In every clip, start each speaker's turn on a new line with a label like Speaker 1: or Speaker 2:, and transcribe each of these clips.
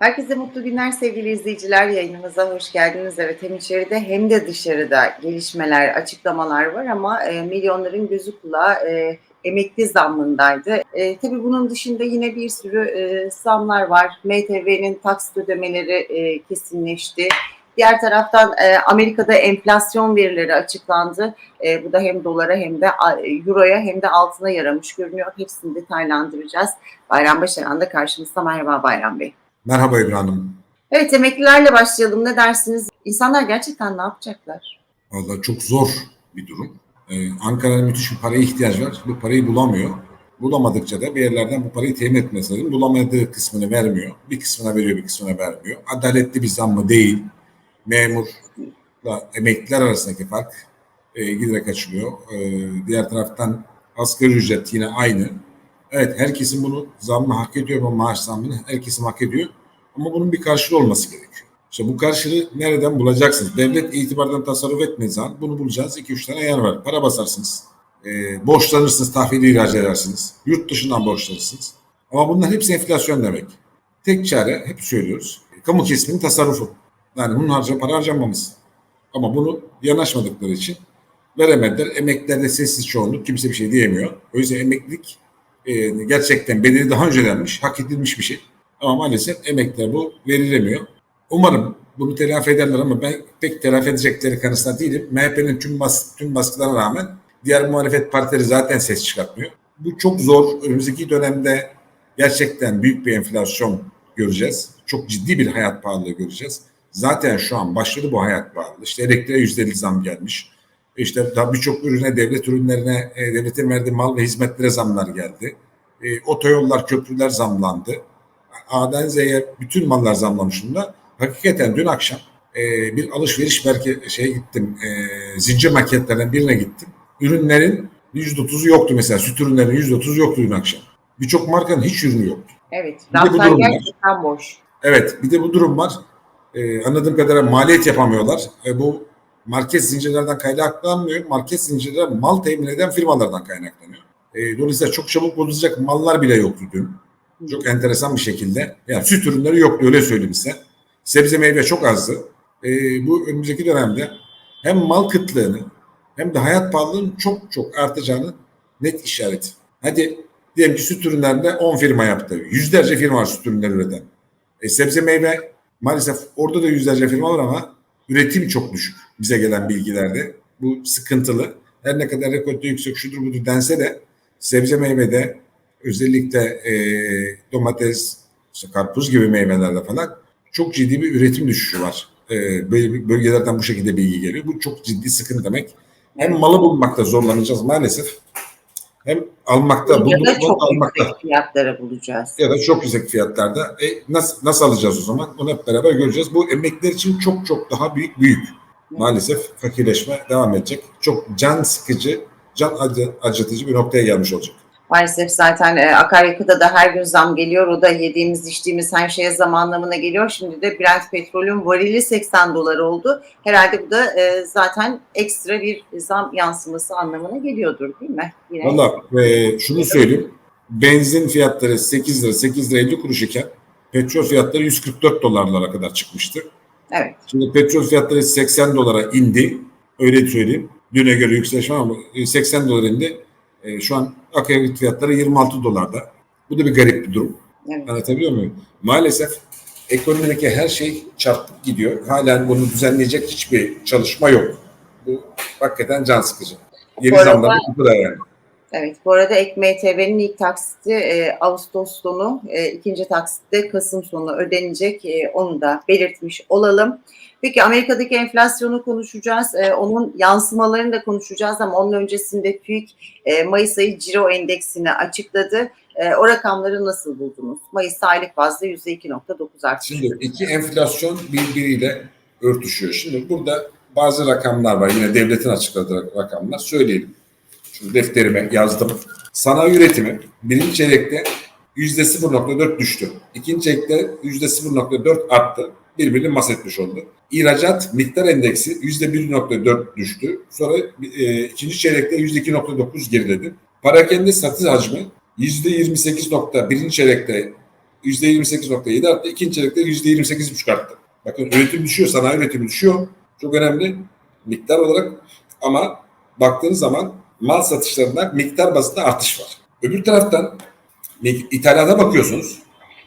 Speaker 1: Herkese mutlu günler sevgili izleyiciler. Yayınımıza hoş geldiniz. Evet hem içeride hem de dışarıda gelişmeler, açıklamalar var ama e, milyonların gözü kulağı e, emekli zammındaydı. E, tabii bunun dışında yine bir sürü e, zamlar var. MTV'nin taksit ödemeleri e, kesinleşti. Diğer taraftan e, Amerika'da enflasyon verileri açıklandı. E, bu da hem dolara hem de euroya hem de altına yaramış görünüyor. Hepsini detaylandıracağız. Bayram Başaran da karşımızda. Merhaba Bayram Bey.
Speaker 2: Merhaba İbrahim Hanım.
Speaker 1: Evet emeklilerle başlayalım. Ne dersiniz? İnsanlar gerçekten ne yapacaklar?
Speaker 2: Valla çok zor bir durum. Ee, Ankara'nın müthiş bir paraya ihtiyacı var. Bu parayı bulamıyor. Bulamadıkça da bir yerlerden bu parayı temin etmesi lazım. Bulamadığı kısmını vermiyor. Bir kısmına veriyor, bir kısmına vermiyor. Adaletli bir zam mı değil. Memurla emekliler arasındaki fark e, giderek açılıyor. E, diğer taraftan asgari ücret yine aynı. Evet herkesin bunu zammı hak ediyor ama maaş zammını herkesin hak ediyor. Ama bunun bir karşılığı olması gerekiyor. İşte bu karşılığı nereden bulacaksınız? Devlet itibardan tasarruf etmediği zaman bunu bulacağız. 2-3 tane yer var. Para basarsınız. E, borçlanırsınız, tahvili ihraç edersiniz. Yurt dışından borçlanırsınız. Ama bunlar hepsi enflasyon demek. Tek çare, hep söylüyoruz, kamu kesiminin tasarrufu. Yani bunun harca para harcanmamız. Ama bunu yanaşmadıkları için veremediler. Emeklilerde sessiz çoğunluk, kimse bir şey diyemiyor. O yüzden emeklilik e, gerçekten bedeli daha önce ödenmiş, hak edilmiş bir şey. Ama maalesef emekler bu verilemiyor. Umarım bunu telafi ederler ama ben pek telafi edecekleri kanısında değilim. MHP'nin tüm, bas, tüm baskılarına rağmen diğer muhalefet partileri zaten ses çıkartmıyor. Bu çok zor. Önümüzdeki dönemde gerçekten büyük bir enflasyon göreceğiz. Çok ciddi bir hayat pahalılığı göreceğiz. Zaten şu an başladı bu hayat pahalılığı. İşte elektriğe yüzde zam gelmiş. İşte daha birçok ürüne, devlet ürünlerine, e, devletin verdiği mal ve hizmetlere zamlar geldi. E, otoyollar, köprüler zamlandı. A'dan Z'ye bütün mallar zamlamış durumda. Hakikaten dün akşam e, bir alışveriş merkezi şeye gittim. E, zincir marketlerden birine gittim. Ürünlerin %30'u yoktu mesela. Süt ürünlerinin %30'u yoktu dün akşam. Birçok markanın hiç ürünü yoktu.
Speaker 1: Evet. Raflar
Speaker 2: durum var.
Speaker 1: gerçekten boş.
Speaker 2: Evet bir de bu durum var. Ee, anladığım kadarıyla maliyet yapamıyorlar. E, bu market zincirlerden kaynaklanmıyor. Market zincirler mal temin eden firmalardan kaynaklanıyor. E, dolayısıyla çok çabuk bozulacak mallar bile yoktu dün. Çok enteresan bir şekilde. Yani süt ürünleri yoktu öyle söyleyeyim size. Sebze meyve çok azdı. E, bu önümüzdeki dönemde hem mal kıtlığını hem de hayat pahalılığının çok çok artacağını net işareti. Hadi diyelim ki süt ürünlerinde 10 firma yaptı. Yüzlerce firma var süt ürünleri üreten. E, sebze meyve maalesef orada da yüzlerce firma var ama üretim çok düşük bize gelen bilgilerde. Bu sıkıntılı. Her ne kadar rekolte yüksek şudur budur dense de sebze meyvede özellikle e, domates, işte karpuz gibi meyvelerde falan çok ciddi bir üretim düşüşü var. E, böyle bölgelerden bu şekilde bilgi geliyor. Bu çok ciddi sıkıntı demek. Hem malı bulmakta zorlanacağız maalesef. Hem almakta, bulduk
Speaker 1: çok
Speaker 2: almakta
Speaker 1: yüksek fiyatlara bulacağız.
Speaker 2: ya da çok yüksek fiyatlarda. E, nasıl, nasıl alacağız o zaman? Onu hep beraber göreceğiz. Bu emekliler için çok çok daha büyük büyük. Maalesef fakirleşme devam edecek. Çok can sıkıcı, can acı, acıtıcı bir noktaya gelmiş olacak.
Speaker 1: Maalesef zaten e, akaryakıta da her gün zam geliyor. O da yediğimiz, içtiğimiz her şeye zam anlamına geliyor. Şimdi de Brent petrolün varili 80 dolar oldu. Herhalde bu da e, zaten ekstra bir zam yansıması anlamına geliyordur değil mi? Yine.
Speaker 2: Valla e, şunu söyleyeyim. Benzin fiyatları 8 lira, 8 lira 50 kuruş iken petrol fiyatları 144 dolarlara kadar çıkmıştı.
Speaker 1: Evet.
Speaker 2: Şimdi petrol fiyatları 80 dolara indi. Öyle söyleyeyim. Düne göre yükselişme ama 80 dolar indi. E, şu an akaryakıt fiyatları 26 dolarda. Bu da bir garip bir durum.
Speaker 1: evet.
Speaker 2: Anlatabiliyor muyum? Maalesef ekonomideki her şey çarpıp gidiyor. Halen bunu düzenleyecek hiçbir çalışma yok. Bu hakikaten can sıkıcı. Yeni zamlar bu da yani.
Speaker 1: Evet, bu arada Ekmeği TV'nin ilk taksiti e, Ağustos sonu, e, ikinci taksitte Kasım sonu ödenecek. E, onu da belirtmiş olalım. Peki Amerika'daki enflasyonu konuşacağız. E, onun yansımalarını da konuşacağız ama onun öncesinde TÜİK e, Mayıs ayı ciro endeksini açıkladı. E, o rakamları nasıl buldunuz? Mayıs aylık bazda %2.9 artış.
Speaker 2: Şimdi iki enflasyon birbiriyle örtüşüyor. Şimdi burada bazı rakamlar var. Yine devletin açıkladığı rakamlar. Söyleyelim. Defterime yazdım. Sanayi üretimi birinci çeyrekte yüzde 0.4 düştü. İkinci çeyrekte yüzde 0.4 arttı. Birbirini mas etmiş oldu. İhracat miktar endeksi yüzde 1.4 düştü. Sonra e, ikinci çeyrekte yüzde 2.9 geriledi. Parakende satış hacmi yüzde 28.1. çeyrekte %28.7 arttı. İkinci çeyrekte %28.5 arttı. Bakın üretim düşüyor, sanayi üretimi düşüyor. Çok önemli miktar olarak ama baktığınız zaman mal satışlarında miktar bazında artış var. Öbür taraftan ithalata bakıyorsunuz.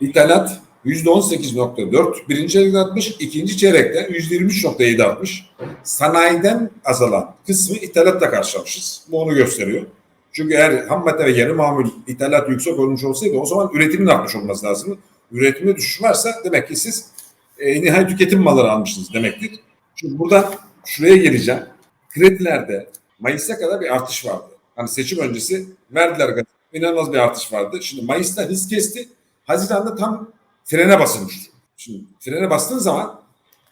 Speaker 2: İthalat %18.4 birinci çeyrekte artmış, ikinci çeyrekte %23.7 artmış. Sanayiden azalan kısmı ithalatla karşılamışız. Bu onu gösteriyor. Çünkü eğer ham madde ve yeni mamul ithalat yüksek olmuş olsaydı o zaman üretimin artmış olması lazım. Üretimde düşüş varsa demek ki siz e, nihai tüketim malları almışsınız demektir. Şimdi buradan şuraya geleceğim. Kredilerde Mayıs'a kadar bir artış vardı. Hani seçim öncesi verdiler inanılmaz bir artış vardı. Şimdi Mayıs'ta hız kesti. Haziran'da tam frene basılmıştı. Şimdi frene bastığın zaman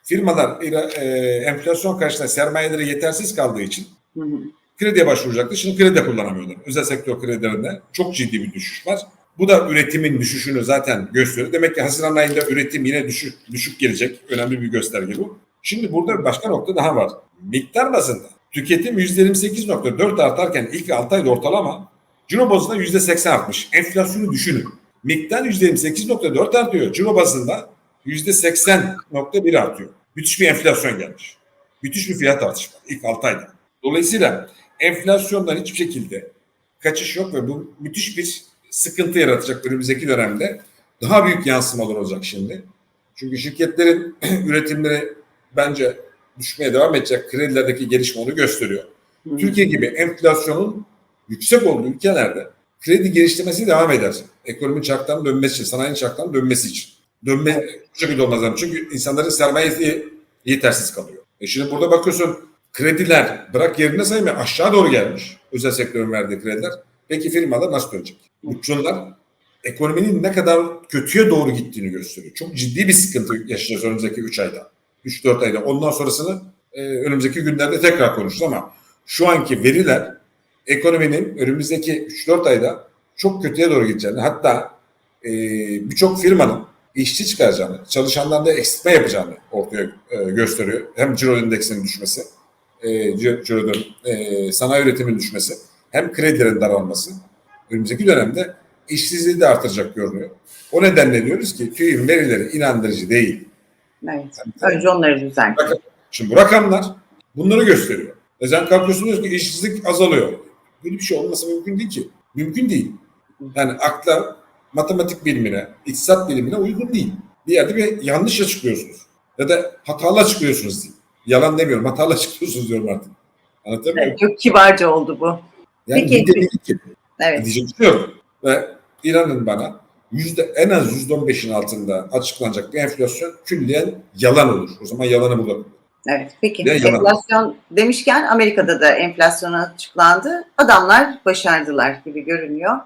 Speaker 2: firmalar e, enflasyon karşısında sermayeleri yetersiz kaldığı için
Speaker 1: Hı hı.
Speaker 2: krediye başvuracaktı. Şimdi kredi de kullanamıyorlar. Özel sektör kredilerinde çok ciddi bir düşüş var. Bu da üretimin düşüşünü zaten gösteriyor. Demek ki Haziran ayında üretim yine düşük, düşük gelecek. Önemli bir gösterge bu. Şimdi burada bir başka nokta daha var. Miktar bazında tüketim %28.4 artarken ilk 6 ayda ortalama ciro bazında %80 artmış. Enflasyonu düşünün. Miktar %28.4 artıyor. Ciro bazında %80.1 artıyor. Müthiş bir enflasyon gelmiş. Müthiş bir fiyat artışı var ilk 6 ayda. Dolayısıyla enflasyondan hiçbir şekilde kaçış yok ve bu müthiş bir sıkıntı yaratacak önümüzdeki dönemde. Daha büyük yansımalar olacak şimdi. Çünkü şirketlerin üretimleri bence düşmeye devam edecek. Kredilerdeki gelişme onu gösteriyor.
Speaker 1: Hı.
Speaker 2: Türkiye gibi enflasyonun yüksek olduğu ülkelerde kredi geliştirmesi devam eder. Ekonominin çarktan dönmesi için, sanayinin çarktan dönmesi için. Dönme bu şekilde olmaz. Çünkü insanların sermayesi yetersiz kalıyor. E şimdi burada bakıyorsun krediler bırak yerine saymayı aşağı doğru gelmiş. Özel sektörün verdiği krediler. Peki firmalar nasıl dönecek? Uçunlar ekonominin ne kadar kötüye doğru gittiğini gösteriyor. Çok ciddi bir sıkıntı yaşayacağız önümüzdeki 3 ayda. 3-4 ayda. Ondan sonrasını e, önümüzdeki günlerde tekrar konuşuruz ama şu anki veriler ekonominin önümüzdeki 3-4 ayda çok kötüye doğru gideceğini hatta e, birçok firmanın işçi çıkaracağını, çalışanlarında eksiltme yapacağını ortaya e, gösteriyor. Hem ciro indeksinin düşmesi, e, ciro'nun e, sanayi üretimin düşmesi, hem kredilerin daralması önümüzdeki dönemde işsizliği de artıracak görünüyor. O nedenle diyoruz ki TÜİ'nin verileri inandırıcı değil.
Speaker 1: Evet. Önce onları düzelt.
Speaker 2: Bakın, şimdi bu rakamlar bunları gösteriyor. E sen kalkıyorsun diyorsun ki işsizlik azalıyor. Böyle bir şey olması mümkün değil ki. Mümkün değil. Yani akla, matematik bilimine, iktisat bilimine uygun değil. Bir yerde bir yanlış açıklıyorsunuz. Ya da hatalı açıklıyorsunuz diyeyim. Yalan demiyorum, hatalı açıklıyorsunuz diyorum artık. Anlatabiliyor muyum?
Speaker 1: Evet, çok kibarca oldu bu.
Speaker 2: Yani
Speaker 1: Peki.
Speaker 2: ki,
Speaker 1: Evet.
Speaker 2: diyecek bir şey yok. Ve inanın bana yüzde, en az yüzde on beşin altında açıklanacak bir enflasyon külliyen yalan olur. O zaman yalanı bulalım.
Speaker 1: Evet. Peki.
Speaker 2: Ya, yalan.
Speaker 1: Enflasyon demişken Amerika'da da enflasyon açıklandı. Adamlar başardılar gibi görünüyor.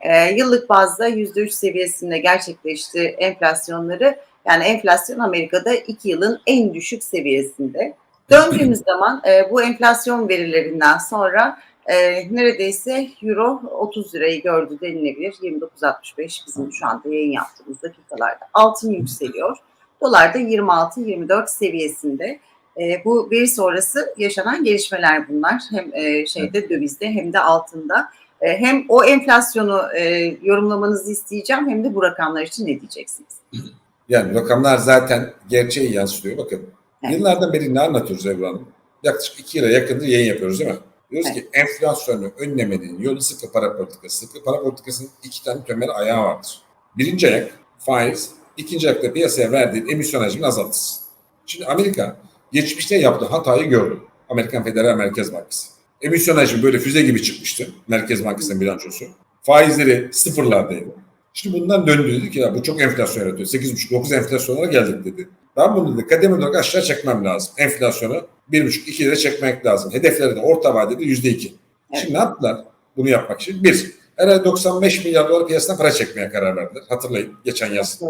Speaker 1: Ee, yıllık bazda %3 seviyesinde gerçekleşti enflasyonları. Yani enflasyon Amerika'da 2 yılın en düşük seviyesinde. Döndüğümüz zaman e, bu enflasyon verilerinden sonra e, neredeyse euro 30 lirayı gördü denilebilir. 29.65 bizim şu anda yayın yaptığımız dakikalarda. Altın yükseliyor. Dolar da 26-24 seviyesinde. E, bu veri sonrası yaşanan gelişmeler bunlar. Hem e, şeyde dövizde hem de altında. E, hem o enflasyonu e, yorumlamanızı isteyeceğim hem de bu rakamlar için ne diyeceksiniz?
Speaker 2: Yani rakamlar zaten gerçeği yansıtıyor. Bakın
Speaker 1: Evet.
Speaker 2: yıllardan beri ne anlatıyoruz Ebru Hanım? Yaklaşık iki yıla yakındır yayın yapıyoruz değil mi? Diyoruz ki enflasyonu önlemenin yolu sıkı para politikası. Sıkı para politikasının iki tane temel ayağı vardır. Birinci ayak faiz, ikinci ayakta piyasaya verdiğin emisyon hacmini azaltırsın. Şimdi Amerika geçmişte yaptığı hatayı gördü. Amerikan Federal Merkez Bankası. Emisyon hacmi böyle füze gibi çıkmıştı. Merkez Bankası'nın bilançosu. Faizleri sıfırlardaydı. Şimdi bundan döndü dedi ki ya bu çok enflasyon yaratıyor. 8,5-9 enflasyonlara geldik dedi. Ben bunu dedi kademe olarak aşağı çekmem lazım. Enflasyonu 1,5-2 lira çekmek lazım. Hedefleri de orta vadede %2.
Speaker 1: Evet.
Speaker 2: Şimdi ne yaptılar bunu yapmak için? Bir, herhalde 95 milyar dolar piyasadan para çekmeye karar verdiler. Hatırlayın geçen yaz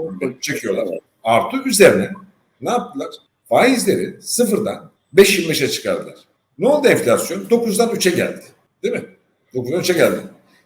Speaker 2: çekiyorlar. Artı üzerine ne yaptılar? Faizleri sıfırdan 5.25'e çıkardılar. Ne oldu enflasyon? 9'dan 3'e geldi. Değil mi? 9'dan 3'e geldi.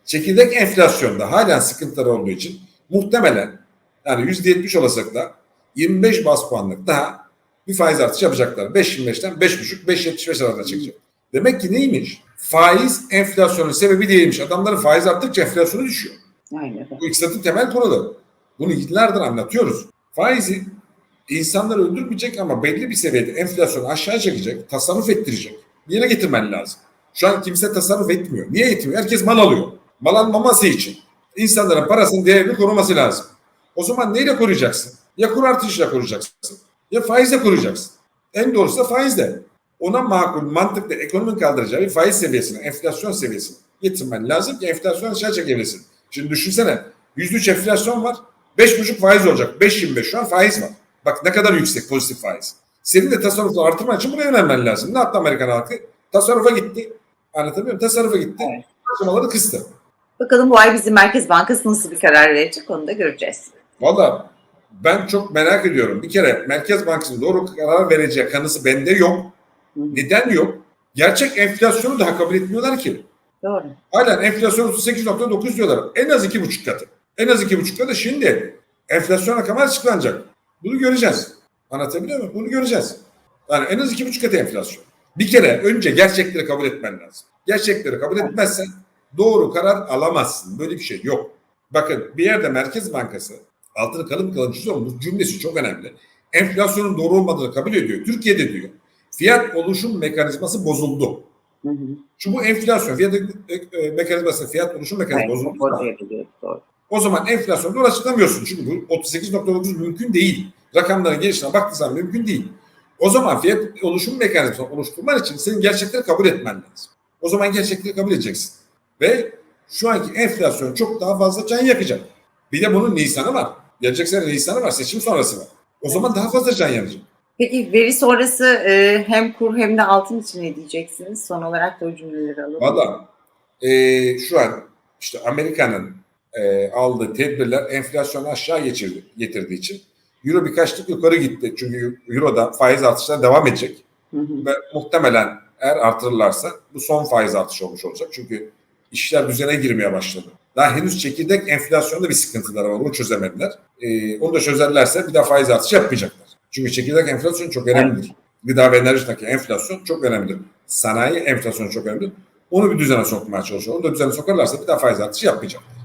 Speaker 2: Çekirdek enflasyonda halen sıkıntılar olduğu için muhtemelen yani %70 olasılıkla 25 bas puanlık daha bir faiz artışı yapacaklar. 5.25'ten 5.5, 5.75 arasında çekecek. Demek ki neymiş? Faiz enflasyonun sebebi değilmiş. Adamların faiz arttıkça enflasyonu düşüyor.
Speaker 1: Aynen.
Speaker 2: Bu iktisadın temel kuralı. Bunu yıllardır anlatıyoruz. Faizi insanları öldürmeyecek ama belli bir seviyede enflasyonu aşağı çekecek, tasarruf ettirecek. Bir yere getirmen lazım. Şu an kimse tasarruf etmiyor. Niye etmiyor? Herkes mal alıyor. Mal almaması için insanların parasının değerini koruması lazım. O zaman neyle koruyacaksın? Ya kur artışıyla koruyacaksın ya faizle koruyacaksın. En doğrusu da faizle. Ona makul, mantıklı, ekonominin kaldıracağı bir faiz seviyesine, enflasyon seviyesine getirmen lazım ki enflasyon aşağı çekebilsin. Şimdi düşünsene %3 enflasyon var, 5,5 faiz olacak. 5,25 şu an faiz var. Bak ne kadar yüksek pozitif faiz. Senin de tasarrufu artırman için buraya yönelmen lazım. Ne yaptı Amerikan halkı? Tasarrufa gitti. Anlatabiliyor muyum? Tasarrufa gitti.
Speaker 1: Evet.
Speaker 2: Harcamaları kıstı.
Speaker 1: Bakalım bu ay bizim Merkez Bankası nasıl bir karar verecek onu da göreceğiz.
Speaker 2: Valla ben çok merak ediyorum. Bir kere Merkez Bankası'nın doğru karar vereceği kanısı bende yok. Neden yok? Gerçek enflasyonu daha kabul etmiyorlar ki.
Speaker 1: Doğru.
Speaker 2: Halen enflasyon 38.9 diyorlar. En az iki buçuk katı. En az iki buçuk katı şimdi enflasyon rakamı açıklanacak. Bunu göreceğiz. Anlatabiliyor muyum? Bunu göreceğiz. Yani en az iki buçuk katı enflasyon. Bir kere önce gerçekleri kabul etmen lazım. Gerçekleri kabul etmezsen doğru karar alamazsın. Böyle bir şey yok. Bakın bir yerde Merkez Bankası altını kalın kalın çiziyorum. Bu cümlesi çok önemli. Enflasyonun doğru olmadığını kabul ediyor. Türkiye'de diyor. Fiyat oluşum mekanizması bozuldu.
Speaker 1: Hı hı.
Speaker 2: Şu bu enflasyon, fiyat e, e, mekanizması, fiyat oluşum mekanizması
Speaker 1: Evet,
Speaker 2: bozuldu.
Speaker 1: doğru.
Speaker 2: O zaman enflasyonu doğru açıklamıyorsun. Çünkü bu 38.9 mümkün değil. Rakamların gelişine baktığın zaman mümkün değil. O zaman fiyat oluşum mekanizmasını oluşturman için senin gerçekleri kabul etmen lazım. O zaman gerçekleri kabul edeceksin. Ve şu anki enflasyon çok daha fazla can yakacak. Bir de bunun Nisan'ı var. Gelecek sene Nisan'ı var, seçim sonrası var. O zaman daha fazla can yanacak.
Speaker 1: Peki veri sonrası e, hem kur hem de altın için ne diyeceksiniz? Son olarak da o cümleleri alalım.
Speaker 2: Valla e, şu an işte Amerika'nın e, aldığı tedbirler enflasyonu aşağı geçirdi, getirdiği için Euro birkaç tık yukarı gitti. Çünkü Euro'da faiz artışları devam edecek.
Speaker 1: Hı hı.
Speaker 2: Ve muhtemelen eğer artırırlarsa bu son faiz artışı olmuş olacak. Çünkü işler düzene girmeye başladı. Daha henüz çekirdek enflasyonda bir sıkıntıları var. Onu çözemediler. E, onu da çözerlerse bir daha faiz artışı yapmayacaklar. Çünkü çekirdek enflasyon çok önemlidir. Gıda ve enerjideki enflasyon çok önemlidir. Sanayi enflasyonu çok önemlidir. Onu bir düzene sokmaya çalışıyor. Onu da düzene sokarlarsa bir daha faiz artışı yapmayacaklar.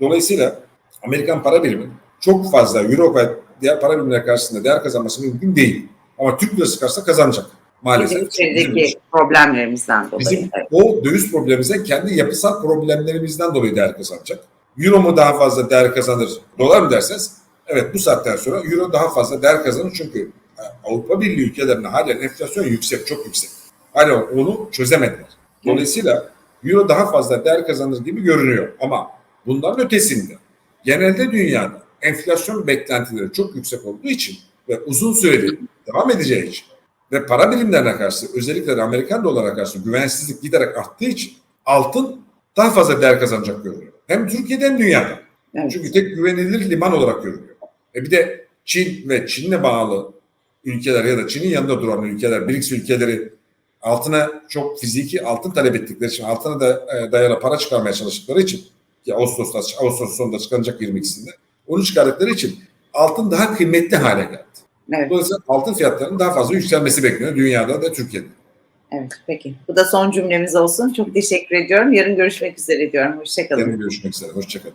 Speaker 2: Dolayısıyla Amerikan para birimi çok fazla Euro ve diğer para birimleri karşısında değer kazanması mümkün değil. Ama Türk lirası karşısında kazanacak. Maalesef.
Speaker 1: Bizim içerideki problemlerimizden dolayı.
Speaker 2: Bizim o döviz problemimizden kendi yapısal problemlerimizden dolayı değer kazanacak. Euro mu daha fazla değer kazanır, dolar mı derseniz evet bu saatten sonra Euro daha fazla değer kazanır çünkü Avrupa Birliği ülkelerinde halen enflasyon yüksek, çok yüksek. Hala onu çözemediler. Dolayısıyla Euro daha fazla değer kazanır gibi görünüyor ama bunların ötesinde genelde dünyada enflasyon beklentileri çok yüksek olduğu için ve uzun süreli devam edeceği için ve para birimlerine karşı özellikle de Amerikan dolara karşı güvensizlik giderek arttığı için altın daha fazla değer kazanacak görünüyor. Hem Türkiye'de hem dünyada.
Speaker 1: Evet.
Speaker 2: Çünkü tek güvenilir liman olarak görünüyor. E bir de Çin ve Çin'le bağlı ülkeler ya da Çin'in yanında duran ülkeler, BRICS ülkeleri altına çok fiziki altın talep ettikleri için altına da e, dayalı para çıkarmaya çalıştıkları için ki Ağustos'ta Ağustos sonunda çıkacak 22'sinde onu çıkardıkları için altın daha kıymetli hale geldi.
Speaker 1: Evet.
Speaker 2: Dolayısıyla altın fiyatlarının daha fazla yükselmesi bekleniyor dünyada da Türkiye'de.
Speaker 1: evet, peki. Bu da son cümlemiz olsun. Çok teşekkür ediyorum. Yarın görüşmek üzere diyorum. Hoşçakalın.
Speaker 2: Yarın görüşmek üzere. Hoşçakalın.